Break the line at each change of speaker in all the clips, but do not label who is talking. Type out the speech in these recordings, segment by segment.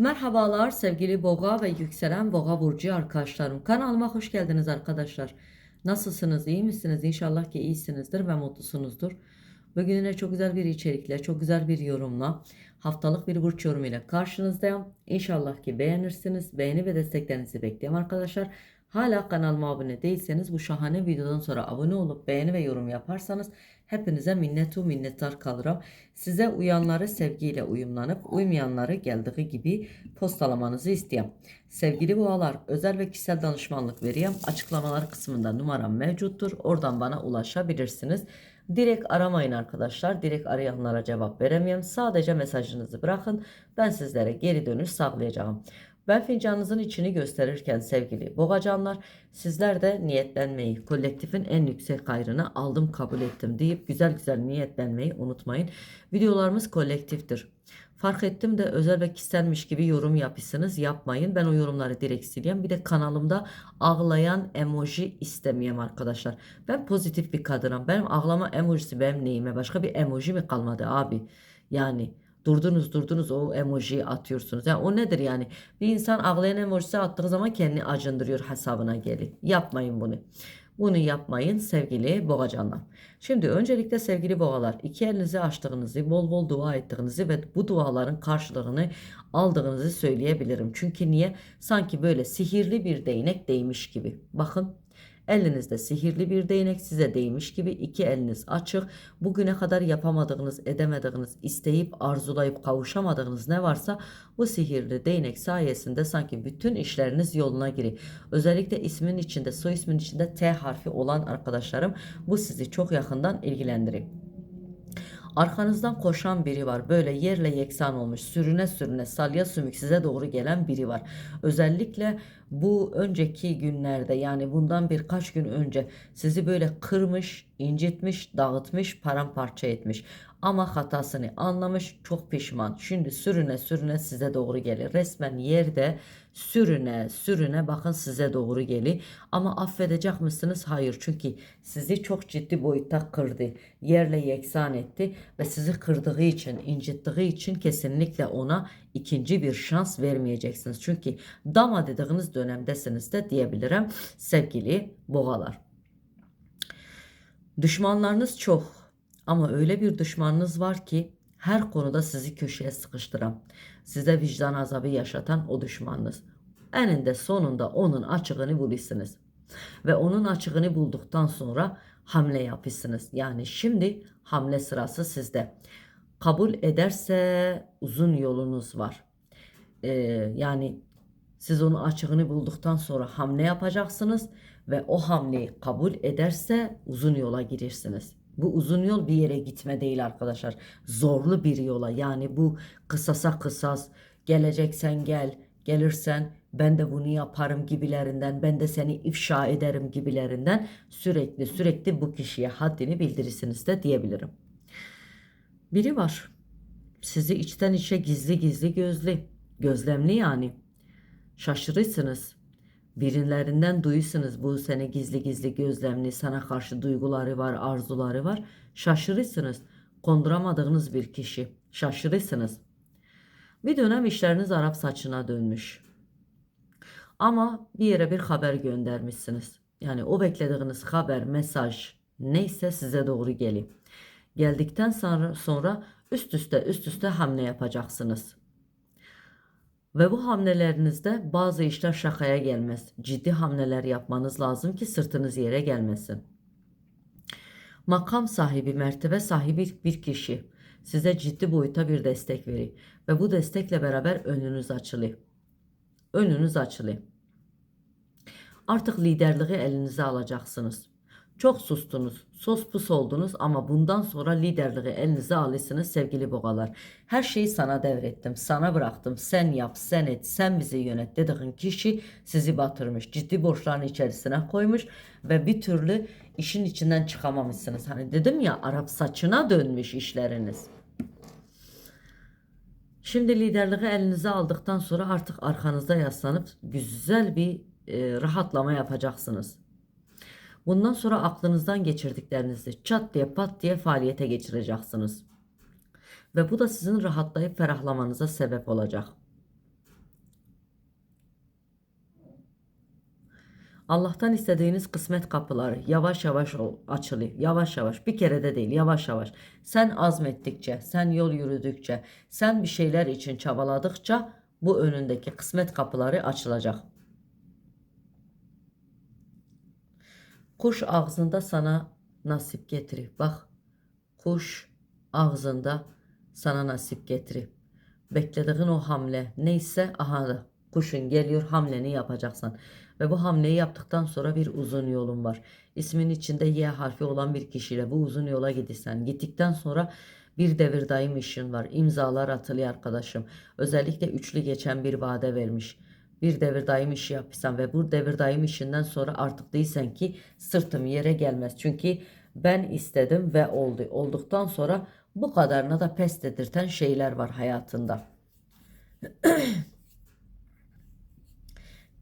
Merhabalar sevgili boğa ve yükselen boğa burcu arkadaşlarım. Kanalıma hoş geldiniz arkadaşlar. Nasılsınız? iyi misiniz? İnşallah ki iyisinizdir ve mutlusunuzdur. Bugün yine çok güzel bir içerikle, çok güzel bir yorumla, haftalık bir burç yorumu ile karşınızdayım. İnşallah ki beğenirsiniz. Beğeni ve desteklerinizi bekliyorum arkadaşlar. Hala kanalıma abone değilseniz bu şahane videodan sonra abone olup beğeni ve yorum yaparsanız hepinize minnetu minnettar kalırım. Size uyanları sevgiyle uyumlanıp uymayanları geldiği gibi postalamanızı istiyorum. Sevgili boğalar özel ve kişisel danışmanlık veriyorum. Açıklamalar kısmında numaram mevcuttur. Oradan bana ulaşabilirsiniz. Direkt aramayın arkadaşlar. Direkt arayanlara cevap veremiyorum. Sadece mesajınızı bırakın. Ben sizlere geri dönüş sağlayacağım. Ben fincanınızın içini gösterirken sevgili boğacanlar sizler de niyetlenmeyi kolektifin en yüksek hayrını aldım kabul ettim deyip güzel güzel niyetlenmeyi unutmayın. Videolarımız kolektiftir. Fark ettim de özel ve kişiselmiş gibi yorum yapıyorsunuz yapmayın. Ben o yorumları direkt sileyim. Bir de kanalımda ağlayan emoji istemiyorum arkadaşlar. Ben pozitif bir kadınım. Benim ağlama emojisi benim neyime başka bir emoji mi kalmadı abi? Yani Durdunuz durdunuz o emojiyi atıyorsunuz. Yani o nedir yani? Bir insan ağlayan emojisi attığı zaman kendini acındırıyor hesabına gelir. Yapmayın bunu. Bunu yapmayın sevgili boğacanlar. Şimdi öncelikle sevgili boğalar iki elinizi açtığınızı, bol bol dua ettiğinizi ve bu duaların karşılığını aldığınızı söyleyebilirim. Çünkü niye? Sanki böyle sihirli bir değnek değmiş gibi. Bakın Elinizde sihirli bir değnek size değmiş gibi iki eliniz açık. Bugüne kadar yapamadığınız, edemediğiniz, isteyip arzulayıp kavuşamadığınız ne varsa bu sihirli değnek sayesinde sanki bütün işleriniz yoluna giriyor. Özellikle ismin içinde, soy ismin içinde T harfi olan arkadaşlarım bu sizi çok yakından ilgilendiriyor. Arkanızdan koşan biri var. Böyle yerle yeksan olmuş. Sürüne sürüne salya sümük size doğru gelen biri var. Özellikle bu önceki günlerde yani bundan birkaç gün önce sizi böyle kırmış, incitmiş, dağıtmış, paramparça etmiş. Ama hatasını anlamış, çok pişman. Şimdi sürüne sürüne size doğru gelir. Resmen yerde sürüne sürüne bakın size doğru gelir. Ama affedecek misiniz? Hayır. Çünkü sizi çok ciddi boyutta kırdı. Yerle yeksan etti ve sizi kırdığı için, incittiği için kesinlikle ona ikinci bir şans vermeyeceksiniz. Çünkü dama dediğiniz dönemdesiniz de diyebilirim sevgili boğalar. Düşmanlarınız çok ama öyle bir düşmanınız var ki her konuda sizi köşeye sıkıştıran, size vicdan azabı yaşatan o düşmanınız. Eninde sonunda onun açığını bulursunuz. Ve onun açığını bulduktan sonra hamle yapıyorsunuz. Yani şimdi hamle sırası sizde. Kabul ederse uzun yolunuz var. Ee, yani siz onun açığını bulduktan sonra hamle yapacaksınız ve o hamleyi kabul ederse uzun yola girirsiniz. Bu uzun yol bir yere gitme değil arkadaşlar. Zorlu bir yola. Yani bu kısasa kısas, geleceksen gel, gelirsen ben de bunu yaparım gibilerinden, ben de seni ifşa ederim gibilerinden sürekli sürekli bu kişiye haddini bildirirsiniz de diyebilirim. Biri var. Sizi içten içe gizli gizli gözlü, gözlemli yani. Şaşırırsınız. Birilerinden duyuyorsunuz bu sene gizli gizli gözlemli, sana karşı duyguları var, arzuları var. Şaşırırsınız. Konduramadığınız bir kişi. Şaşırırsınız. Bir dönem işleriniz Arap saçına dönmüş. Ama bir yere bir haber göndermişsiniz. Yani o beklediğiniz haber, mesaj neyse size doğru geliyor. Geldikten sonra, sonra üst üste üst üste hamle yapacaksınız. Ve bu hamlelerinizde bazı işler şakaya gelmez. Ciddi hamleler yapmanız lazım ki sırtınız yere gelmesin. Makam sahibi, mertebe sahibi bir kişi size ciddi boyuta bir destek verir ve bu destekle beraber önünüz açılır. Önünüz açılır. Artık liderliği elinize alacaksınız. Çok sustunuz, sos pus oldunuz ama bundan sonra liderliği elinize alırsınız sevgili boğalar. Her şeyi sana devrettim, sana bıraktım. Sen yap, sen et, sen bizi yönet dediğin kişi sizi batırmış. Ciddi borçların içerisine koymuş ve bir türlü işin içinden çıkamamışsınız. Hani dedim ya Arap saçına dönmüş işleriniz. Şimdi liderliği elinize aldıktan sonra artık arkanızda yaslanıp güzel bir e, rahatlama yapacaksınız. Bundan sonra aklınızdan geçirdiklerinizi çat diye pat diye faaliyete geçireceksiniz. Ve bu da sizin rahatlayıp ferahlamanıza sebep olacak. Allah'tan istediğiniz kısmet kapıları yavaş yavaş açılıyor. Yavaş yavaş bir kere de değil yavaş yavaş. Sen azmettikçe, sen yol yürüdükçe, sen bir şeyler için çabaladıkça bu önündeki kısmet kapıları açılacak. Kuş ağzında sana nasip getirir. Bak kuş ağzında sana nasip getirir. Beklediğin o hamle neyse aha da kuşun geliyor hamleni yapacaksın. Ve bu hamleyi yaptıktan sonra bir uzun yolun var. İsmin içinde Y harfi olan bir kişiyle bu uzun yola gidirsen. Gittikten sonra bir devir daim işin var. İmzalar atılıyor arkadaşım. Özellikle üçlü geçen bir vade vermiş. Bir devir daim işi yapırsan ve bu devir daim işinden sonra artık değilsen ki sırtım yere gelmez. Çünkü ben istedim ve oldu. Olduktan sonra bu kadarına da pes dedirten şeyler var hayatında.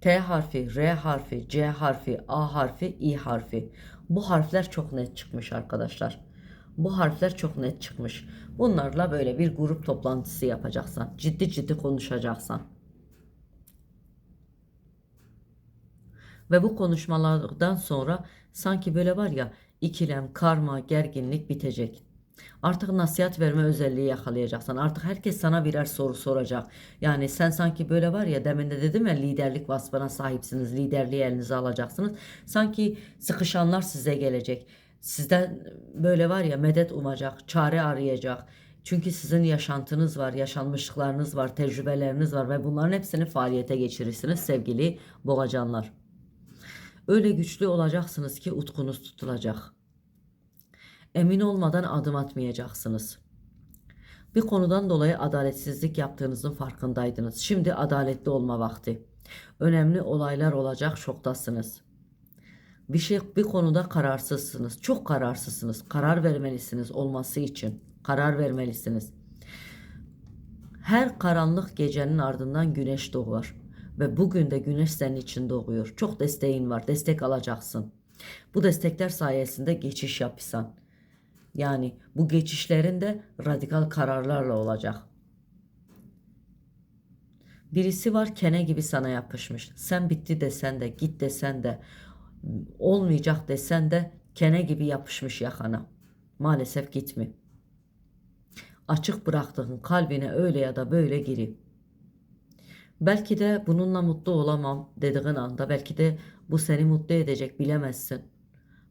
T harfi, R harfi, C harfi, A harfi, I harfi. Bu harfler çok net çıkmış arkadaşlar. Bu harfler çok net çıkmış. Bunlarla böyle bir grup toplantısı yapacaksan, ciddi ciddi konuşacaksan. Ve bu konuşmalardan sonra sanki böyle var ya ikilem, karma, gerginlik bitecek. Artık nasihat verme özelliği yakalayacaksın. Artık herkes sana birer soru soracak. Yani sen sanki böyle var ya demin de dedim ya liderlik vasfına sahipsiniz. Liderliği elinize alacaksınız. Sanki sıkışanlar size gelecek. Sizden böyle var ya medet umacak, çare arayacak. Çünkü sizin yaşantınız var, yaşanmışlıklarınız var, tecrübeleriniz var ve bunların hepsini faaliyete geçirirsiniz sevgili boğacanlar. Öyle güçlü olacaksınız ki utkunuz tutulacak. Emin olmadan adım atmayacaksınız. Bir konudan dolayı adaletsizlik yaptığınızın farkındaydınız. Şimdi adaletli olma vakti. Önemli olaylar olacak şoktasınız. Bir şey bir konuda kararsızsınız. Çok kararsızsınız. Karar vermelisiniz olması için. Karar vermelisiniz. Her karanlık gecenin ardından güneş doğar ve bugün de güneş senin için doğuyor. Çok desteğin var. Destek alacaksın. Bu destekler sayesinde geçiş yapsan. Yani bu geçişlerin de radikal kararlarla olacak. Birisi var kene gibi sana yapışmış. Sen bitti desen de git desen de olmayacak desen de kene gibi yapışmış yakana. Maalesef gitmi. Açık bıraktığın kalbine öyle ya da böyle girip. Belki de bununla mutlu olamam dediğin anda belki de bu seni mutlu edecek bilemezsin.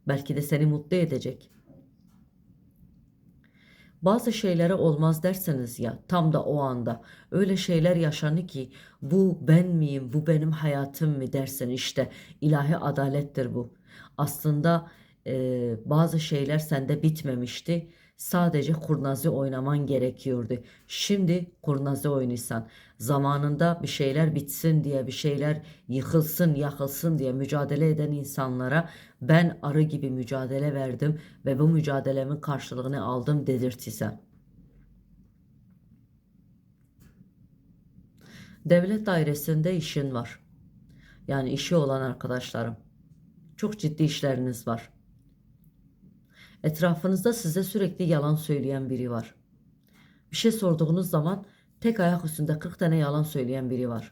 Belki de seni mutlu edecek. Bazı şeylere olmaz derseniz ya tam da o anda öyle şeyler yaşanır ki bu ben miyim bu benim hayatım mı dersin işte ilahi adalettir bu. Aslında e, bazı şeyler sende bitmemişti sadece kurnazi oynaman gerekiyordu. Şimdi kurnazi oynuyorsan zamanında bir şeyler bitsin diye bir şeyler yıkılsın yakılsın diye mücadele eden insanlara ben arı gibi mücadele verdim ve bu mücadelemin karşılığını aldım dedirtisen. Devlet dairesinde işin var. Yani işi olan arkadaşlarım. Çok ciddi işleriniz var. Etrafınızda size sürekli yalan söyleyen biri var. Bir şey sorduğunuz zaman tek ayak üstünde 40 tane yalan söyleyen biri var.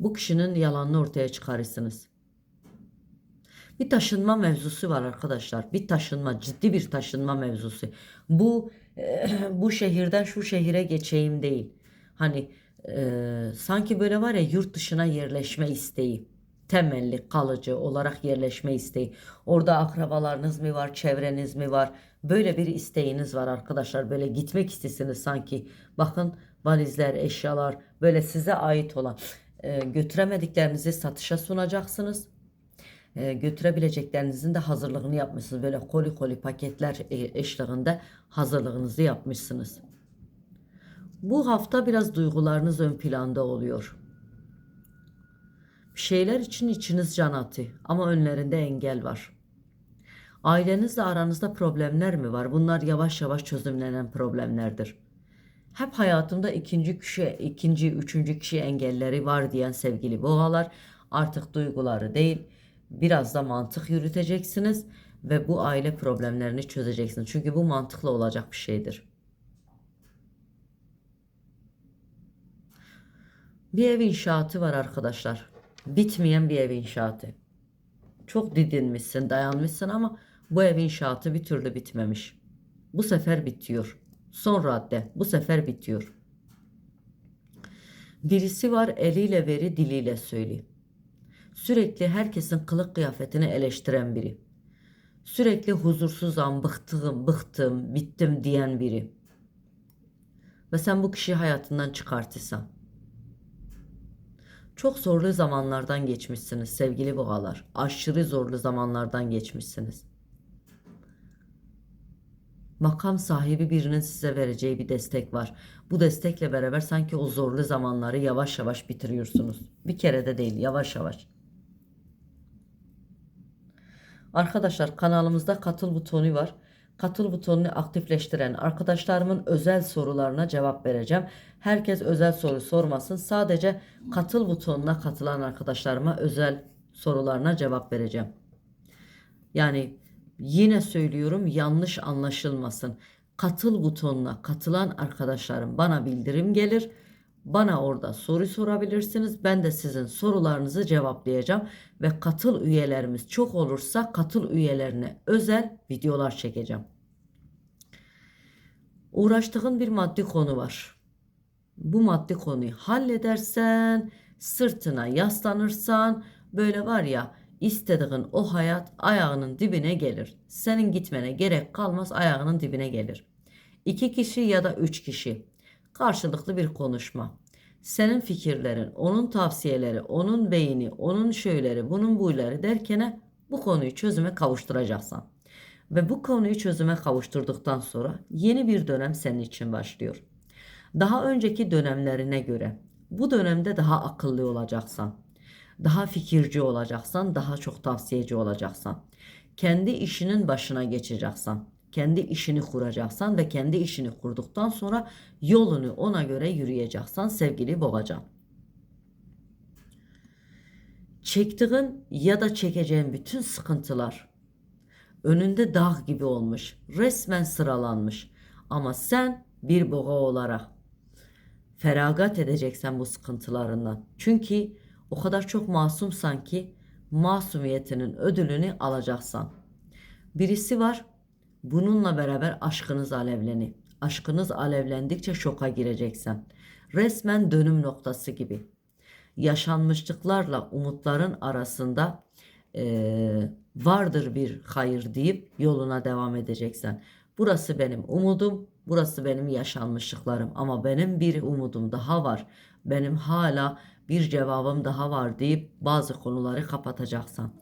Bu kişinin yalanını ortaya çıkarırsınız. Bir taşınma mevzusu var arkadaşlar. Bir taşınma, ciddi bir taşınma mevzusu. Bu bu şehirden şu şehire geçeyim değil. Hani e, sanki böyle var ya yurt dışına yerleşme isteği temelli kalıcı olarak yerleşme isteği. Orada akrabalarınız mı var, çevreniz mi var? Böyle bir isteğiniz var arkadaşlar. Böyle gitmek istesiniz sanki. Bakın valizler, eşyalar böyle size ait olan e, götüremediklerinizi satışa sunacaksınız. E, götürebileceklerinizin de hazırlığını yapmışsınız. Böyle koli koli paketler e, eşliğinde hazırlığınızı yapmışsınız. Bu hafta biraz duygularınız ön planda oluyor. Şeyler için içiniz can atı ama önlerinde engel var. Ailenizle aranızda problemler mi var? Bunlar yavaş yavaş çözümlenen problemlerdir. Hep hayatımda ikinci kişi, ikinci, üçüncü kişi engelleri var diyen sevgili boğalar artık duyguları değil biraz da mantık yürüteceksiniz ve bu aile problemlerini çözeceksiniz. Çünkü bu mantıklı olacak bir şeydir. Bir ev inşaatı var arkadaşlar. Bitmeyen bir ev inşaatı. Çok didinmişsin, dayanmışsın ama bu ev inşaatı bir türlü bitmemiş. Bu sefer bitiyor. Son radde. Bu sefer bitiyor. Birisi var eliyle veri diliyle söylüyor. Sürekli herkesin kılık kıyafetini eleştiren biri. Sürekli huzursuzam, bıktım, bıktım, bittim diyen biri. Ve sen bu kişiyi hayatından çıkartırsan. Çok zorlu zamanlardan geçmişsiniz sevgili boğalar. Aşırı zorlu zamanlardan geçmişsiniz. Makam sahibi birinin size vereceği bir destek var. Bu destekle beraber sanki o zorlu zamanları yavaş yavaş bitiriyorsunuz. Bir kere de değil, yavaş yavaş. Arkadaşlar kanalımızda katıl butonu var. Katıl butonunu aktifleştiren arkadaşlarımın özel sorularına cevap vereceğim. Herkes özel soru sormasın. Sadece katıl butonuna katılan arkadaşlarıma özel sorularına cevap vereceğim. Yani yine söylüyorum yanlış anlaşılmasın. Katıl butonuna katılan arkadaşlarım bana bildirim gelir. Bana orada soru sorabilirsiniz. Ben de sizin sorularınızı cevaplayacağım ve katıl üyelerimiz çok olursa katıl üyelerine özel videolar çekeceğim. Uğraştığın bir maddi konu var. Bu maddi konuyu halledersen, sırtına yaslanırsan böyle var ya istediğin o hayat ayağının dibine gelir. Senin gitmene gerek kalmaz ayağının dibine gelir. İki kişi ya da üç kişi karşılıklı bir konuşma. Senin fikirlerin, onun tavsiyeleri, onun beyni, onun şöyleri, bunun buyları derkene bu konuyu çözüme kavuşturacaksan. Ve bu konuyu çözüme kavuşturduktan sonra yeni bir dönem senin için başlıyor. Daha önceki dönemlerine göre bu dönemde daha akıllı olacaksan, daha fikirci olacaksan, daha çok tavsiyeci olacaksan, kendi işinin başına geçeceksen, kendi işini kuracaksan ve kendi işini kurduktan sonra yolunu ona göre yürüyeceksen sevgili boğacan. Çektiğin ya da çekeceğin bütün sıkıntılar önünde dağ gibi olmuş, resmen sıralanmış. Ama sen bir boğa olarak feragat edeceksen bu sıkıntılarından. Çünkü o kadar çok masumsan ki masumiyetinin ödülünü alacaksan. Birisi var bununla beraber aşkınız alevleni. Aşkınız alevlendikçe şoka gireceksen. Resmen dönüm noktası gibi. Yaşanmışlıklarla umutların arasında eee, vardır bir hayır deyip yoluna devam edeceksen. Burası benim umudum, burası benim yaşanmışlıklarım ama benim bir umudum daha var. Benim hala bir cevabım daha var deyip bazı konuları kapatacaksan.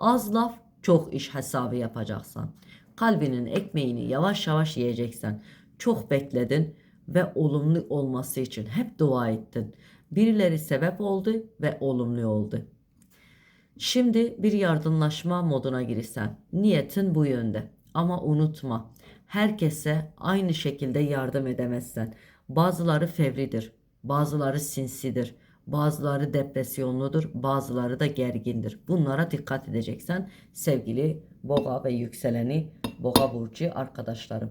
Az laf çok iş hesabı yapacaksan. Kalbinin ekmeğini yavaş yavaş yiyeceksen. Çok bekledin ve olumlu olması için hep dua ettin. Birileri sebep oldu ve olumlu oldu. Şimdi bir yardımlaşma moduna girsen. Niyetin bu yönde. Ama unutma. Herkese aynı şekilde yardım edemezsen. Bazıları fevridir. Bazıları sinsidir. Bazıları depresyonludur. Bazıları da gergindir. Bunlara dikkat edeceksen sevgili boğa ve yükseleni boğa burcu arkadaşlarım.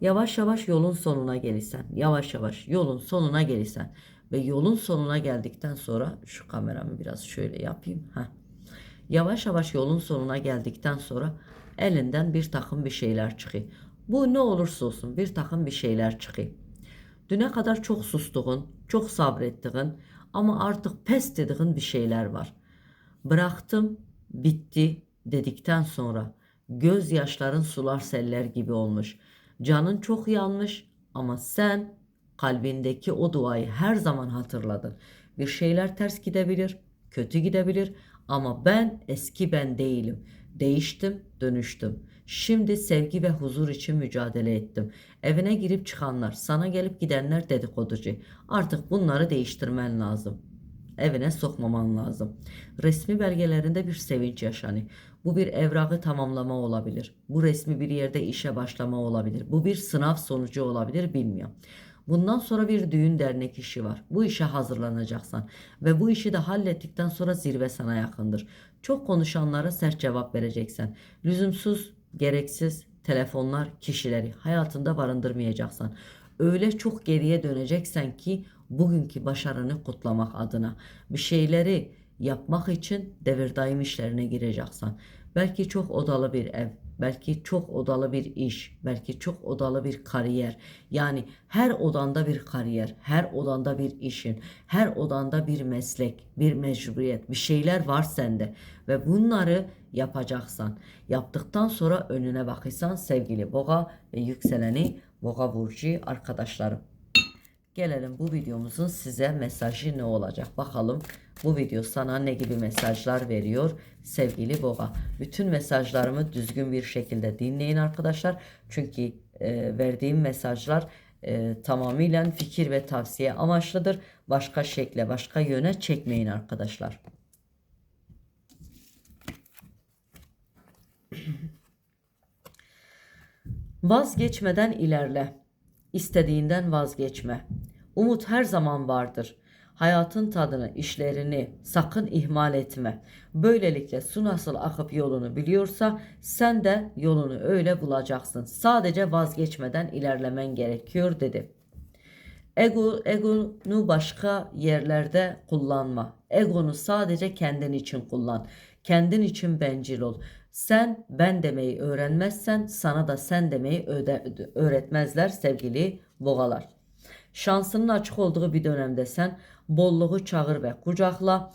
Yavaş yavaş yolun sonuna gelirsen, yavaş yavaş yolun sonuna gelirsen ve yolun sonuna geldikten sonra şu kameramı biraz şöyle yapayım. Heh. Yavaş yavaş yolun sonuna geldikten sonra elinden bir takım bir şeyler çıkıyor. Bu ne olursa olsun bir takım bir şeyler çıkıyor. Düne kadar çok sustuğun, çok sabrettiğin ama artık pes dediğin bir şeyler var. Bıraktım, bitti dedikten sonra gözyaşların sular seller gibi olmuş. Canın çok yanmış ama sen kalbindeki o duayı her zaman hatırladın. Bir şeyler ters gidebilir, kötü gidebilir ama ben eski ben değilim. Değiştim, dönüştüm. Şimdi sevgi ve huzur için mücadele ettim. Evine girip çıkanlar, sana gelip gidenler dedikoducu. Artık bunları değiştirmen lazım. Evine sokmaman lazım. Resmi belgelerinde bir sevinç yaşanıyor. Bu bir evrakı tamamlama olabilir. Bu resmi bir yerde işe başlama olabilir. Bu bir sınav sonucu olabilir bilmiyorum. Bundan sonra bir düğün dernek işi var. Bu işe hazırlanacaksan ve bu işi de hallettikten sonra zirve sana yakındır. Çok konuşanlara sert cevap vereceksen. Lüzumsuz, gereksiz telefonlar kişileri hayatında barındırmayacaksan. Öyle çok geriye döneceksen ki bugünkü başarını kutlamak adına bir şeyleri yapmak için devir daim işlerine gireceksin. Belki çok odalı bir ev, belki çok odalı bir iş, belki çok odalı bir kariyer. Yani her odanda bir kariyer, her odanda bir işin, her odanda bir meslek, bir mecburiyet, bir şeyler var sende ve bunları yapacaksın. Yaptıktan sonra önüne bakırsan sevgili boğa ve yükseleni boğa burcu arkadaşlarım. Gelelim bu videomuzun size mesajı ne olacak? Bakalım bu video sana ne gibi mesajlar veriyor sevgili boğa. Bütün mesajlarımı düzgün bir şekilde dinleyin arkadaşlar. Çünkü e, verdiğim mesajlar e, tamamıyla fikir ve tavsiye amaçlıdır. Başka şekle, başka yöne çekmeyin arkadaşlar. Vazgeçmeden ilerle. İstediğinden vazgeçme. Umut her zaman vardır. Hayatın tadını, işlerini sakın ihmal etme. Böylelikle su nasıl akıp yolunu biliyorsa sen de yolunu öyle bulacaksın. Sadece vazgeçmeden ilerlemen gerekiyor dedi. Ego, egonu başka yerlerde kullanma. Egonu sadece kendin için kullan. Kendin için bencil ol. Sen ben demeyi öğrenmezsen sana da sen demeyi öğretmezler sevgili boğalar. Şansının açık olduğu bir dönemde sen bolluğu çağır ve kucakla.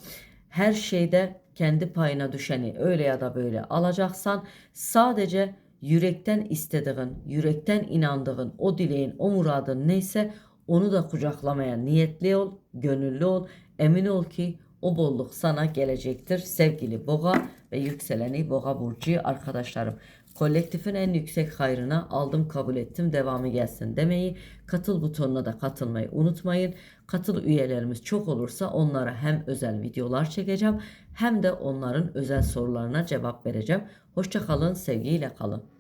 Her şeyde kendi payına düşeni öyle ya da böyle alacaksan sadece yürekten istediğin, yürekten inandığın, o dileğin, o muradın neyse onu da kucaklamaya niyetli ol, gönüllü ol. Emin ol ki o bolluk sana gelecektir sevgili boğa ve yükseleni boğa burcu arkadaşlarım. Kolektifin en yüksek hayrına aldım kabul ettim devamı gelsin demeyi katıl butonuna da katılmayı unutmayın. Katıl üyelerimiz çok olursa onlara hem özel videolar çekeceğim hem de onların özel sorularına cevap vereceğim. Hoşça kalın sevgiyle kalın.